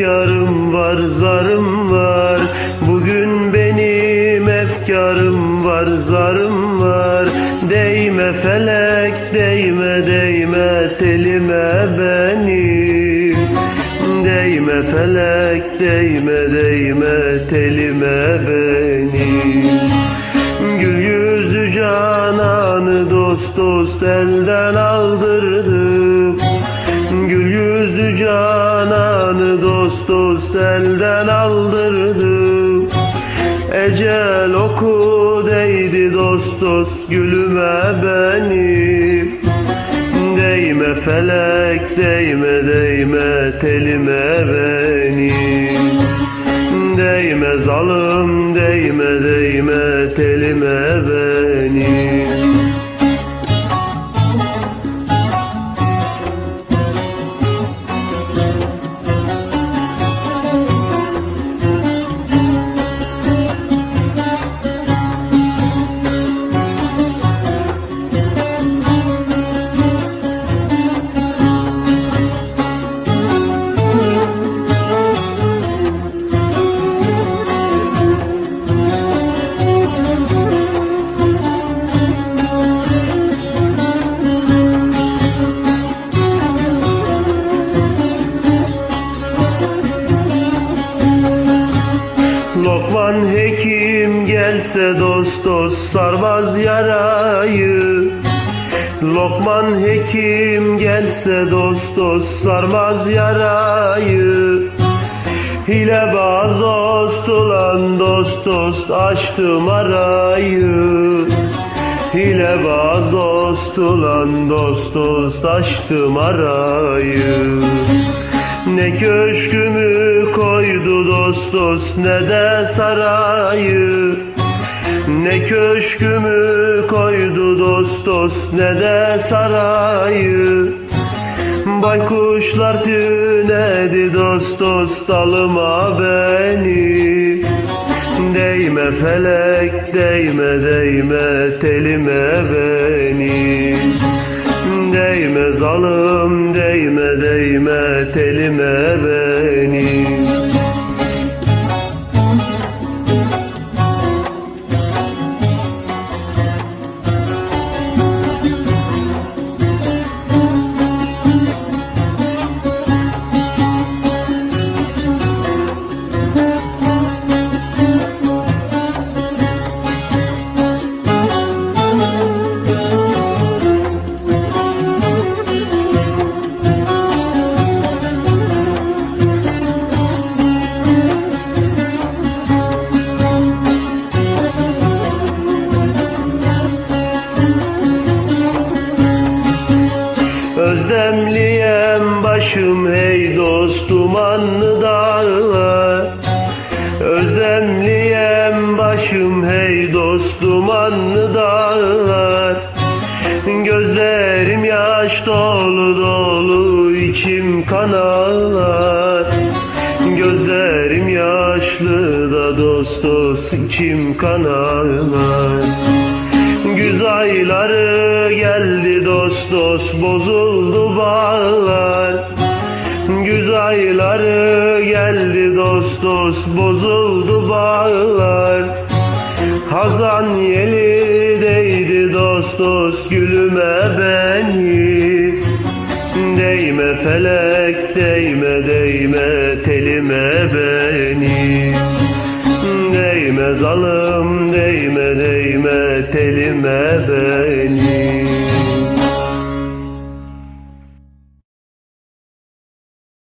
efkarım var zarım var. Bugün benim efkarım var zarım var. Değme felek değme değme telime beni Değme felek değme değme telime beni Gül yüzlü cananı dost dost elden aldırdım cananı dost dost elden aldırdım Ecel oku değdi dost dost gülüme benim Değme felek değme değme telime benim Değme zalım değme değme telime benim gelse dost dost sarmaz yarayı. Lokman hekim gelse dost dost sarmaz yarayı. Hilebaz dost olan dost dost açtım arayı. Hilebaz dost olan dost dost açtım arayı. Ne köşkümü koydu dost dost ne de sarayı köşkümü koydu dost dost ne de sarayı. Baykuşlar tünedi dost dost dalıma beni. Değme felek değme değme telime benim Değme zalım değme değme telime benim Özlemliyem başım hey dost dumanlı dağlar. Özlemliyem başım hey dost dumanlı dağlar. Gözlerim yaş dolu dolu içim kan ağlar Gözlerim yaşlı da dost dost içim kan ağlar Güz ayları geldi dost dost bozuldu bağlar. Güz ayları geldi dost dost bozuldu bağlar. Hazan yeli değdi dost dost gülüme benim Değme felek değme değme telime benim Değme zalım değme değme telime benim